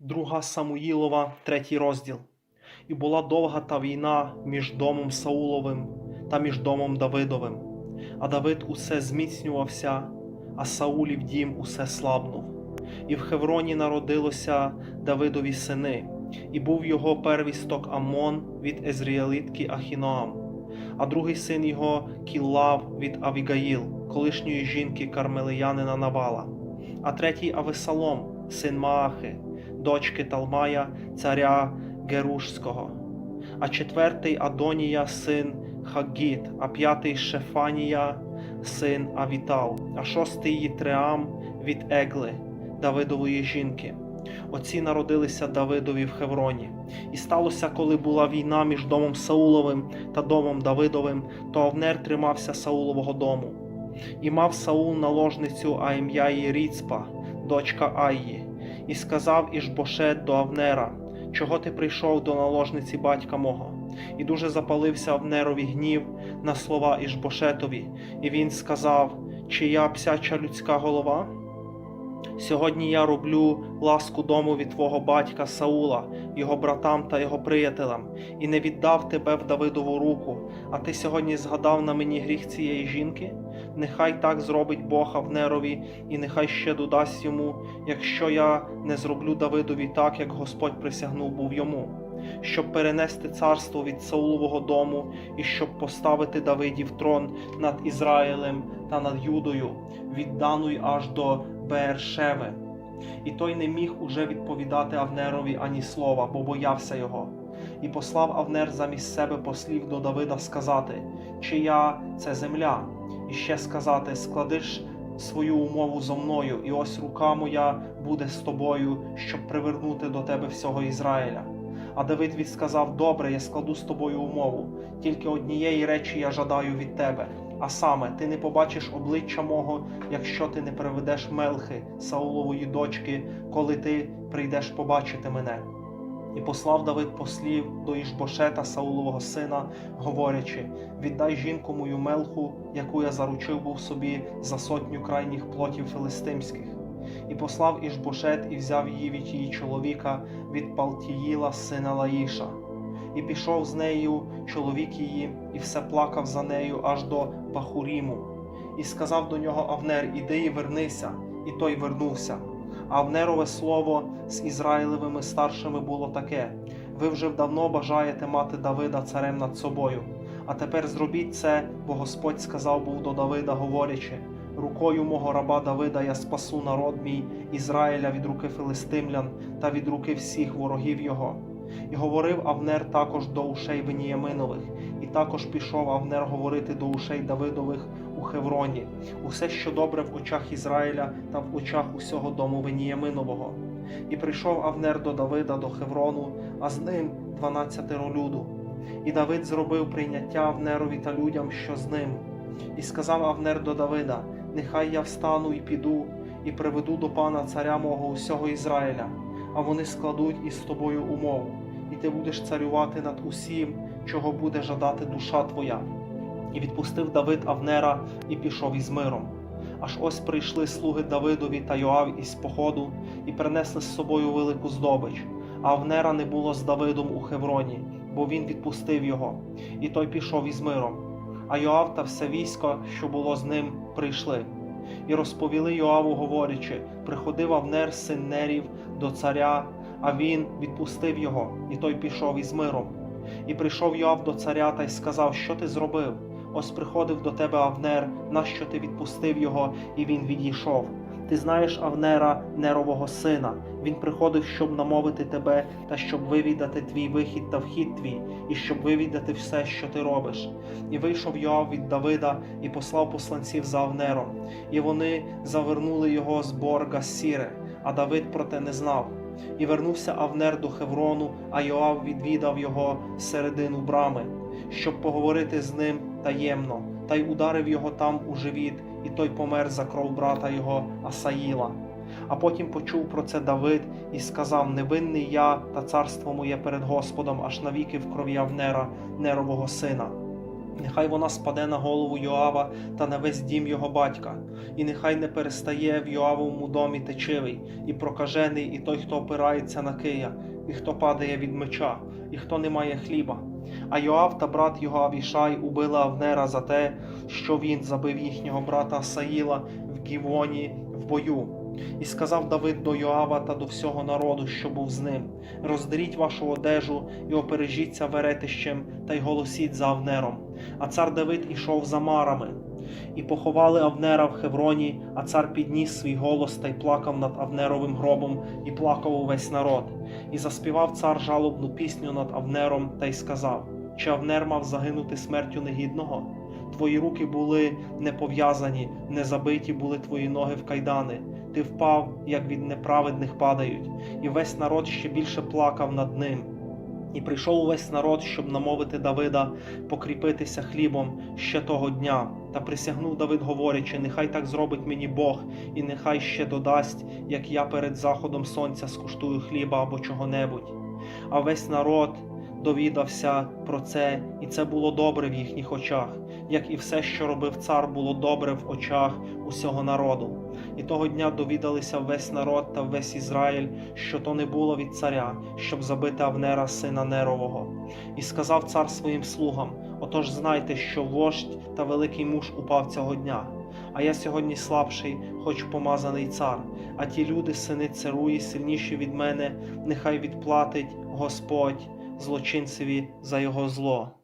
Друга Самуїлова, третій розділ. І була довга та війна між домом Сауловим та між домом Давидовим. А Давид усе зміцнювався, а Саулів дім усе слабнув. І в Хевроні народилося Давидові сини, і був його первісток Амон від Езріелитки Ахіноам, а другий син його Кіллав від Авігаїл, колишньої жінки Кармелиянина Навала, а третій Авесалом, син Маахи, дочки Талмая, царя Герушського, а четвертий Адонія, син Хагіт, а п'ятий Шефанія, син Авітал, а шостий Єтреам від Егли, Давидової жінки. Оці народилися Давидові в Хевроні. І сталося, коли була війна між домом Сауловим та домом Давидовим, то Авнер тримався Саулового дому. І мав Саул наложницю, а ім'я її Ріцпа, дочка Айї, і сказав Ішбошет до Авнера, чого ти прийшов до наложниці батька мого? І дуже запалився Авнерові гнів на слова Ішбошетові, і він сказав, чи я псяча людська голова? Сьогодні я роблю ласку домові твого батька Саула, його братам та його приятелям, і не віддав тебе в Давидову руку, а ти сьогодні згадав на мені гріх цієї жінки? Нехай так зробить Бог Авнерові, і нехай ще додасть йому, якщо я не зроблю Давидові так, як Господь присягнув був йому, щоб перенести царство від Саулового дому і щоб поставити Давидів трон над Ізраїлем та над Юдою, від аж до Бершеви. І той не міг уже відповідати Авнерові ані слова, бо боявся його. І послав Авнер замість себе послів до Давида сказати, чия це земля, і ще сказати: складиш свою умову зо мною, і ось рука моя буде з тобою, щоб привернути до тебе всього Ізраїля. А Давид відсказав: Добре, я складу з тобою умову, тільки однієї речі я жадаю від тебе. А саме, ти не побачиш обличчя мого, якщо ти не приведеш Мелхи, Саулової дочки, коли ти прийдеш побачити мене. І послав Давид послів до Ішбошета Саулового сина, говорячи: Віддай жінку мою Мелху, яку я заручив був собі за сотню крайніх плотів филистимських. І послав Ішбошет і взяв її від її чоловіка від Палтіїла, сина Лаїша. І пішов з нею чоловік її, і все плакав за нею аж до Бахуріму. І сказав до нього Авнер: Іди і вернися, і той вернувся. Авнерове слово з Ізраїлевими старшими було таке: ви вже давно бажаєте мати Давида царем над собою. А тепер зробіть це, бо Господь сказав був до Давида, говорячи: рукою мого раба Давида я спасу народ мій Ізраїля від руки филистимлян та від руки всіх ворогів його. І говорив Авнер також до ушей Веніяминових, і також пішов Авнер говорити до ушей Давидових у Хевроні, усе, що добре в очах Ізраїля та в очах усього дому Веніяминового. І прийшов Авнер до Давида до Хеврону, а з ним дванадцятеро люду. І Давид зробив прийняття Авнерові та людям, що з ним. І сказав Авнер до Давида: Нехай я встану і піду, і приведу до пана царя мого усього Ізраїля, а вони складуть із тобою умову, і ти будеш царювати над усім, чого буде жадати душа твоя. І відпустив Давид Авнера і пішов із миром. Аж ось прийшли слуги Давидові та Йоав із походу і принесли з собою велику здобич. А Авнера не було з Давидом у Хевроні, бо він відпустив його, і той пішов із миром. А Йоав та все військо, що було з ним, прийшли. І розповіли Йоаву, говорячи: приходив Авнер син Нерів до царя, а він відпустив його, і той пішов із миром. І прийшов Йоав до царя та й сказав, що ти зробив? Ось приходив до тебе Авнер, нащо ти відпустив його, і він відійшов. Ти знаєш Авнера, Нерового сина. Він приходив, щоб намовити тебе, та щоб вивідати твій вихід та вхід твій, і щоб вивідати все, що ти робиш. І вийшов Йоав від Давида і послав посланців за Авнером, і вони завернули його з борга Сіре, а Давид про те не знав. І вернувся Авнер до Хеврону, а Йоав відвідав його середину брами, щоб поговорити з ним таємно, та й ударив його там у живіт, і той помер за кров брата його Асаїла. А потім почув про це Давид і сказав: Невинний я та царство моє перед Господом аж навіки в крові Авнера, Нерового сина. Нехай вона спаде на голову Йоава та на весь дім його батька, і нехай не перестає в Йоавовому домі течивий, і прокажений, і той, хто опирається на Кия, і хто падає від меча, і хто не має хліба. А Йоав та брат його Авішай убили Авнера за те, що він забив їхнього брата Саїла в Гівоні в бою. І сказав Давид до Йоава та до всього народу, що був з ним: роздеріть вашу одежу і опережіться веретищем та й голосіть за Авнером. А цар Давид ішов за марами. І поховали Авнера в Хевроні, а цар підніс свій голос та й плакав над Авнеровим гробом, і плакав увесь народ. І заспівав цар жалобну пісню над Авнером та й сказав: Чи Авнер мав загинути смертю негідного? Твої руки були не пов'язані, не забиті були твої ноги в кайдани. Ти впав, як від неправедних падають, і весь народ ще більше плакав над ним. І прийшов увесь народ, щоб намовити Давида покріпитися хлібом ще того дня. Та присягнув Давид, говорячи: Нехай так зробить мені Бог, і нехай ще додасть, як я перед заходом сонця скуштую хліба або чого-небудь. А весь народ довідався про це, і це було добре в їхніх очах, як і все, що робив цар, було добре в очах усього народу. І того дня довідалися весь народ та весь Ізраїль, що то не було від царя, щоб забити Авнера, сина Нерового. І сказав цар своїм слугам: Отож знайте, що вождь та великий муж упав цього дня. А я сьогодні слабший, хоч помазаний цар. А ті люди, сини царуї, сильніші від мене, нехай відплатить Господь злочинцеві за його зло.